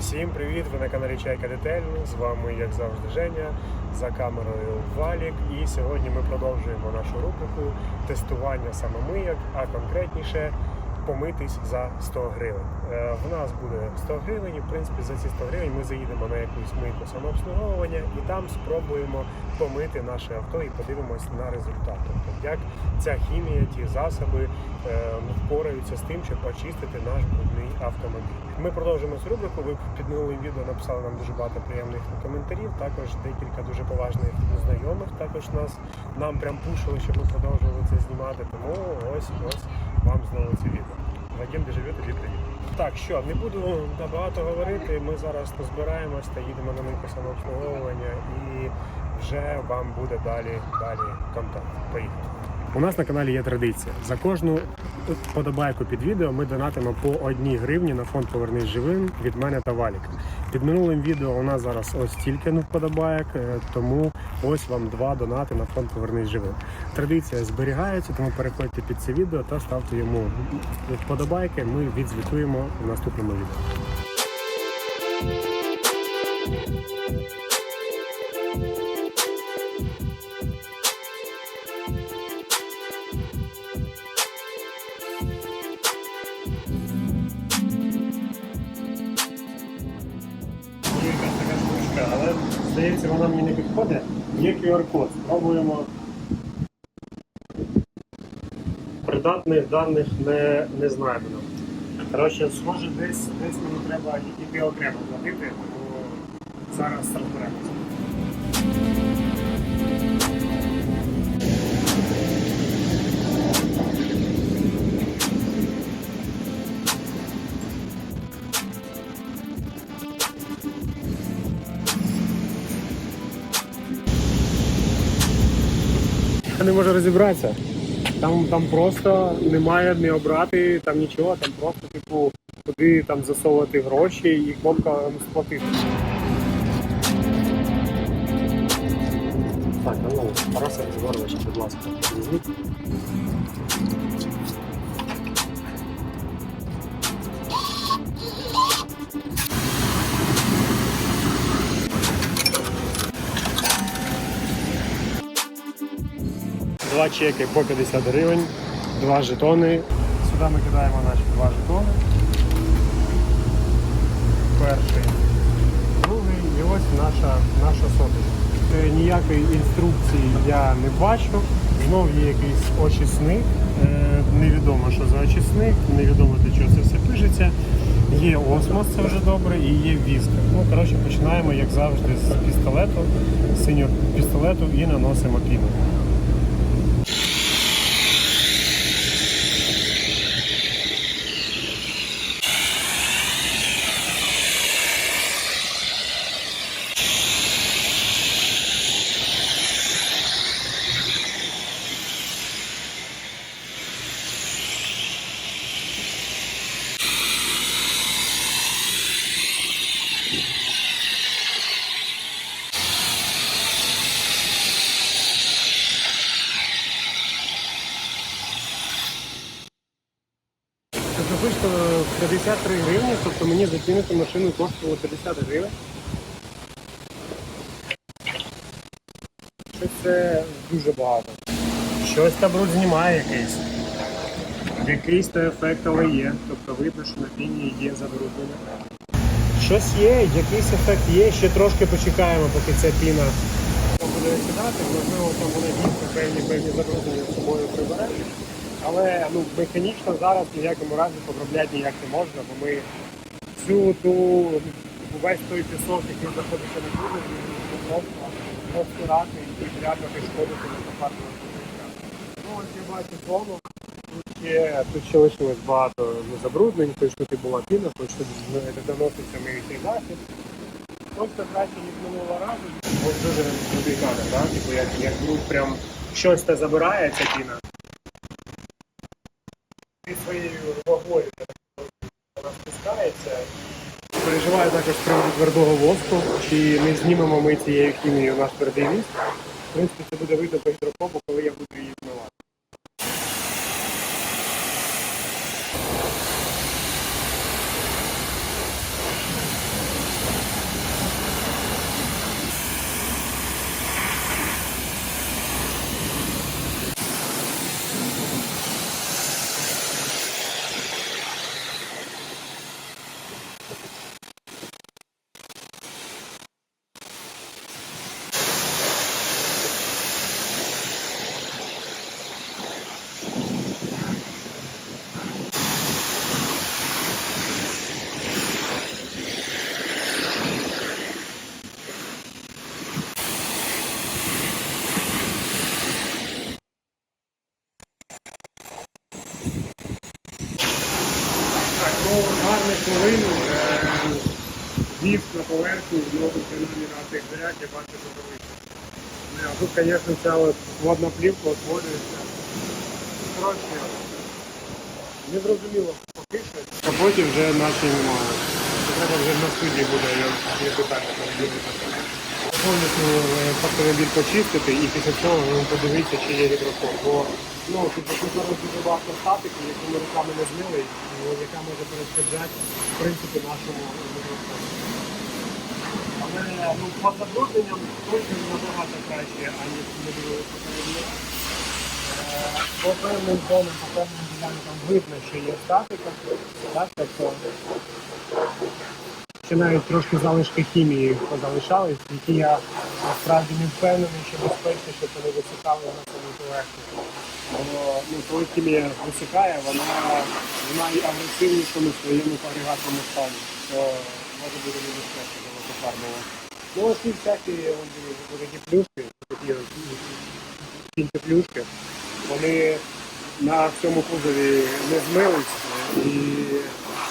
Всім привіт! Ви на каналі Чайка Детель. З вами, як завжди, Женя за камерою Валік. І сьогодні ми продовжуємо нашу рубрику тестування саме мийок, а конкретніше помитись за 100 гривень. Е, В нас буде 100 гривень, і в принципі за ці 100 гривень ми заїдемо на якусь мийку самообслуговування і там спробуємо помити наше авто і подивимось на результат. Тобто, як ця хімія, ті засоби е, впораються з тим, щоб очистити наш брудний автомобіль. Ми продовжуємо цю рубрику. Ви під минулим відео написали нам дуже багато приємних коментарів. Також декілька дуже поважних знайомих також нас нам прям пушили, щоб ми продовжували це знімати. Тому ось ось вам знову це відео. Вадим, де живе, тобі приїде. Так, що не буду багато говорити. Ми зараз збираємось та їдемо на ринку самообслуговування і вже вам буде далі далі контакт. Поїхали. У нас на каналі є традиція. За кожну подобайку під відео ми донатимо по одній гривні на фонд Повернись живим від мене та Валіка. Під минулим відео у нас зараз ось тільки ну вподобайок, е, тому ось вам два донати на фонд Повернись живим. Традиція зберігається, тому переходьте під це відео та ставте йому вподобайки. Ми відзвітуємо в наступному відео. QR-код. Спробуємо. Придатних даних не, не знайдено. Коротше, схоже, десь, десь мені треба тільки окремо платити, бо зараз розберемося. Не може розібратися. Там, там просто немає не обрати там нічого, там просто, типу, куди там засовувати гроші і кнопка сплатити. Так, а ну, Тараса Григорович, будь ласка, візьміть. Два чеки по 50 гривень, два жетони. Сюди ми кидаємо наші два жетони. Перший, другий і ось наша, наша соточка. Е, Ніякої інструкції я не бачу. Знов є якийсь очисник. Е, Невідомо, що за очисник, невідомо для чого це все пишеться. Є осмос, це вже добре, і є віска. Ну, коротше, починаємо, як завжди, з пістолету, з синього пістолету і наносимо піну. Тобто вийшло 53 гривні, тобто мені закинути машину коштувало 50 гривень. Що це дуже багато. Щось там бруд знімає якийсь. Якийсь то ефект, але є. Тобто видно, що на піні є забруднення. Щось є, якийсь ефект є. Ще трошки почекаємо, поки ця піна буде сідати. Можливо, там вона дійсно певні певні забруднення з собою прибере. Але ну, механічно зараз в ніякому разі поробляти ніяк не можна, бо ми всю ту весь той пісок, який знаходиться на кузові, просто розтирати і прямо шкодити на запарному. Ну ось я бачу зону. Тут ще, тут ще лишилось багато забруднень, хоч тут і була піна, хоч тут не доноситься миючий засіб. Просто краще, ніж минулого разу. Ось дуже кадр, так? Типу, як, як бруд прям щось те забирає ця піна і своєю вагою вона спускається. Переживаю також з приводу твердого воску, чи не знімемо ми цією хімією наш твердий віск. В принципі, це буде видно по гідрофобу, коли я буду її змивати. парних хвилин е, вів на поверхню, знову принаймні на цих заряд, я бачу, що залишиться. Звісно, ця от водна плівка утворюється. Коротше, незрозуміло поки що, а потім вже наче немає. Треба вже на студії буде я питання. Повністю е, автомобіль почистити і після цього подивитися, чи є гідрофон. Бо ну, тут зараз дуже багато статики, яку ми руками не змили, яка може перешкоджати в принципі нашому по забрудненням точно набагато краще, аніж По певним зонам, по певним ділянкам видно, що є статика. Так, тобто ще навіть трошки залишки хімії позалишались, які я насправді не впевнений, що безпечно, щоб вони висихали на самому поверхні. Бо ну, коли хімія висихає, вона, вона і агресивніша на своєму агрегатному стані, що може бути небезпечно для лакофарбового. Ну ось ці всякі от, от такі плюшки, такі кілька плюшки, вони на цьому кузові не змились і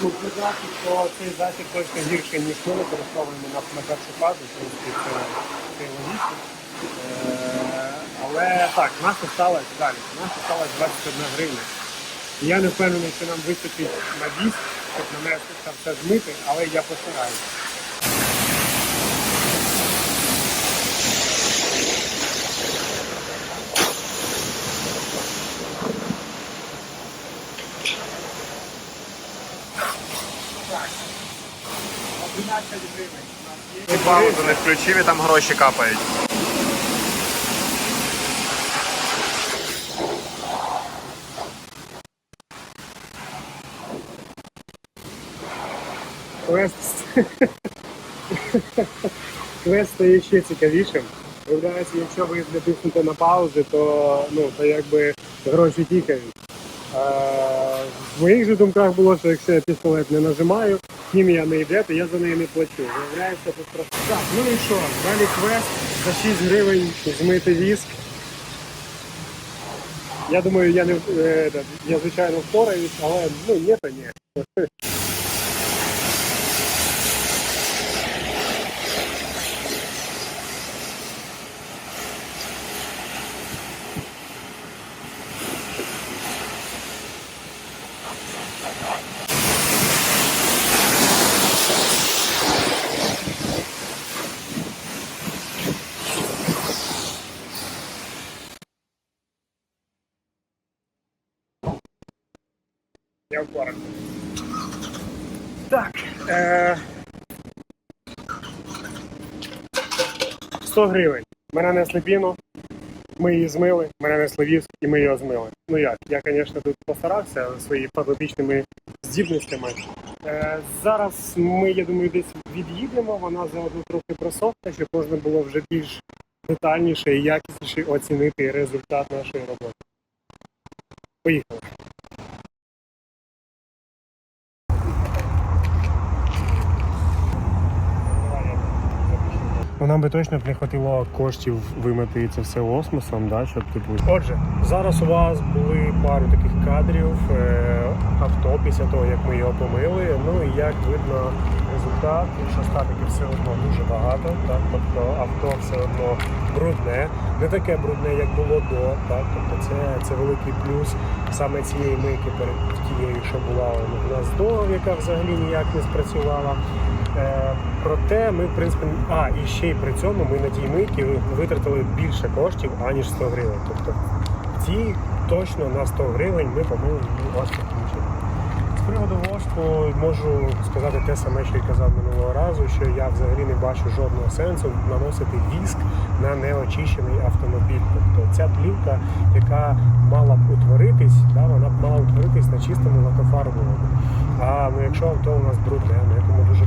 ну, признати, що цей засіб точно гірше, ніж ми використовуємо на, на першу фазу, в принципі, це, це логічно. Е, але так, нас осталось далі. Нас осталось 21 гривня. Я не впевнений, що нам вистачить на диск, щоб нанести це все змити, але я постараюся. Ти паузу не включив і там гроші капають. Квест. Квест стає ще цікавішим. Виявляється, якщо ви натиснете на паузу, то, ну, то якби гроші тікають. Е, в моїх же думках було, що якщо я пістолет не нажимаю, хімія не йде, то я за неї не плачу. Виявляється, тут просто. Так, ну і що? Далі квест за 6 гривень змити віск. Я думаю, я не е, да, я звичайно впораюсь, але ну ні, то ні. Я впорався. Так. Е... 100 гривень. Ми нанесли піну, ми її змили, ми нанесли віск і ми її змили. Ну як? Я, звісно, тут постарався своїми фототичними здібностями. Е, зараз ми, я думаю, десь від'їдемо, вона заодно трохи просохне, щоб можна було вже більш детальніше і якісніше оцінити результат нашої роботи. Поїхали. Ну, нам би точно б не хватило коштів вимити це все осмосом, да, щоб типу. Отже, зараз у вас були пару таких кадрів е, авто після того, як ми його помили. Ну і як видно результат, що статики все одно дуже багато. Так, тобто авто все одно брудне, не таке брудне, як було до. Так, тобто це, це великий плюс саме цієї мийки перед тією, що була у нас до, яка взагалі ніяк не спрацювала. Е, Проте ми, в принципі, а і ще й при цьому ми на тій мийці витратили більше коштів, аніж 100 гривень. Тобто в цій точно на 100 гривень ми помили її ось таким. З приводу вошту можу сказати те саме, що й казав минулого разу, що я взагалі не бачу жодного сенсу наносити віск на неочищений автомобіль. Тобто ця плівка, яка мала б утворитись, да, вона б мала утворитись на чистому лакофарбовому. А ну, якщо авто у нас брудне,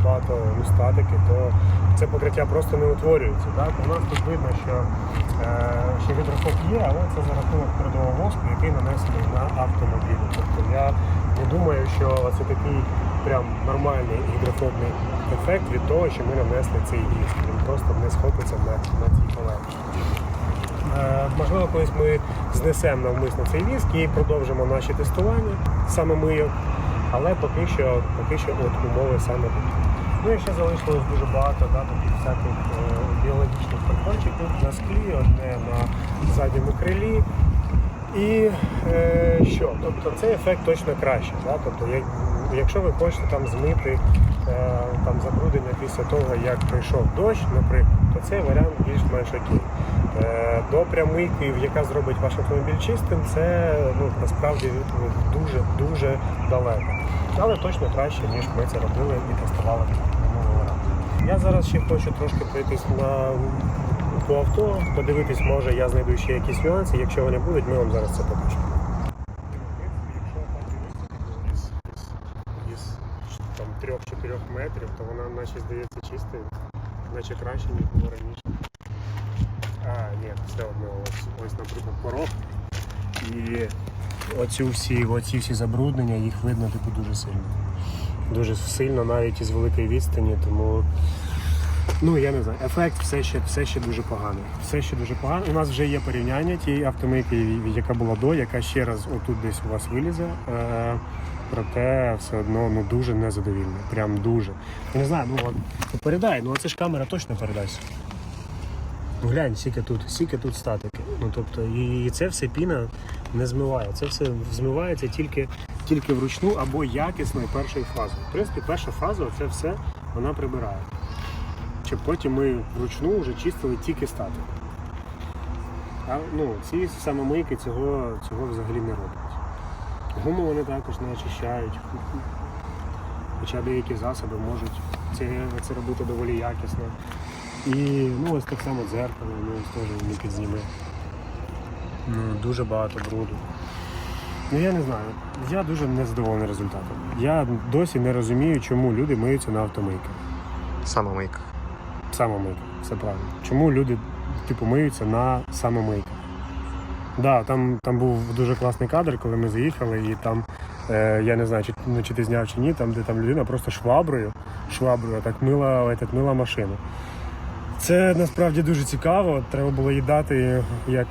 багато статики, то це покриття просто не утворюється. Так? У нас тут видно, що, е, що гідрофоб є, але це за рахунок твердого воску, який нанесений на автомобіль. Тобто я не думаю, що це такий прям нормальний гідрофобний ефект від того, що ми нанесли цей віск. Він просто не схопиться на, на цій поверхні. Е, Можливо, колись ми знесемо навмисно цей віск і продовжимо наші тестування саме мийок. Але поки що, поки що от умови саме. Ну і ще залишилось дуже багато да, таких всяких е, біологічних прикольчиків на склі, одне на задньому крилі. І е, що? Тобто цей ефект точно краще. Да? Тобто, як, якщо ви хочете там змити е, там, забруднення після того, як прийшов дощ, наприклад, то цей варіант більш-менш окей. Е, до прямийки, яка зробить ваш автомобіль чистим, це ну, насправді дуже-дуже далеко. Але точно краще, ніж ми це робили і тестували. Я зараз ще хочу трошки пройтись на по авто, подивитись, може я знайду ще якісь нюанси. Якщо вони будуть, ми вам зараз це покажемо. Із 3-4 метрів, то вона наче здається чистою, наче краще, ніж було раніше. А, ні, все одно ось, ось наприклад, порог. І оці всі, оці всі забруднення, їх видно типу дуже сильно. Дуже сильно навіть із великої відстані, тому ну я не знаю, ефект все ще, все ще дуже поганий. Все ще дуже поганий. У нас вже є порівняння тієї автомийки, яка була до, яка ще раз отут десь у вас вилізе. Е, проте все одно ну дуже незадовільно. Прям дуже. Я не знаю, ну от ну, передай, ну це ж камера точно передасть. Ну, глянь, скільки тут, скільки тут статики. Ну тобто, і, і це все піна не змиває. Це все змивається тільки, тільки вручну або якісною першою фазою. В принципі, перша фаза це все вона прибирає. Щоб потім ми вручну вже чистили тільки статику. А ну, ці самомийки цього, цього взагалі не роблять. Гуму вони також не очищають. Хоча деякі засоби можуть це, це робити доволі якісно. І ну, ось так само дзеркало, ну, теж не підзніме. Ну, дуже багато бруду. Ну я не знаю. Я дуже незадоволений результатом. Я досі не розумію, чому люди миються на автомийках. Самомийка. Самомийка, все правильно. Чому люди типу миються на самомийках? Да, там, там був дуже класний кадр, коли ми заїхали, і там е, я не знаю, чи, ну, чи ти зняв чи ні, там, де там людина просто шваброю, шваброю так мила, этот, мила машину. Це насправді дуже цікаво. Треба було їй дати як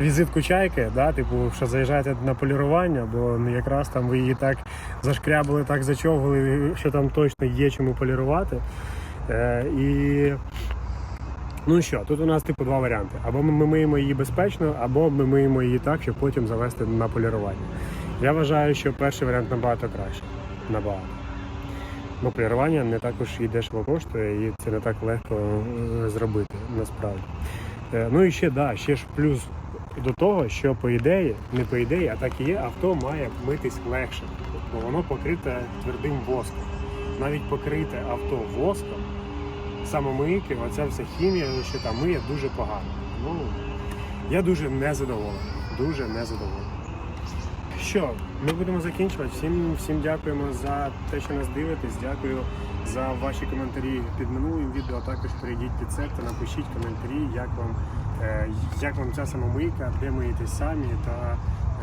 візитку чайки, да? типу, що заїжджаєте на полірування, бо ну, якраз там ви її так зашкрябали, так зачовгали, що там точно є чому полірувати. Е, і ну що, тут у нас типу два варіанти. Або ми миємо її безпечно, або ми миємо її так, щоб потім завести на полірування. Я вважаю, що перший варіант набагато краще. Набагато. Ну, полірування не також і дешево коштує, і це не так легко е, зробити насправді. Е, Ну і ще да, ще ж плюс до того, що по ідеї, не по ідеї, а так і є, авто має митись легше, бо воно покрите твердим воском. Навіть покрите авто воском, самомийки, оця вся хімія, що там миє, дуже погано. Ну, я дуже незадоволений. Дуже незадоволений. Що, ми будемо закінчувати. Всім, всім дякуємо за те, що нас дивитесь. Дякую за ваші коментарі під минулим відео. Також перейдіть під це та напишіть коментарі, як вам, е, як вам ця самомийка, де миєтесь самі, та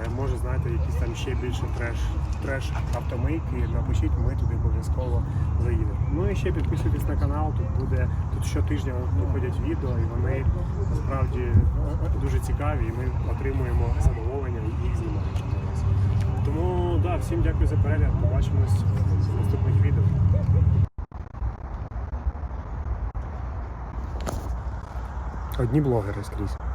е, може знаєте якісь там ще більше треш, треш автомийки. Напишіть, ми туди обов'язково заїдемо. Ну і ще підписуйтесь на канал. Тут буде тут щотижня виходять відео, і вони насправді е, дуже цікаві, і ми отримуємо задоволення і їх для. Тому да, всім дякую за перегляд. Побачимось в наступних відео. Одні блогери скрізь.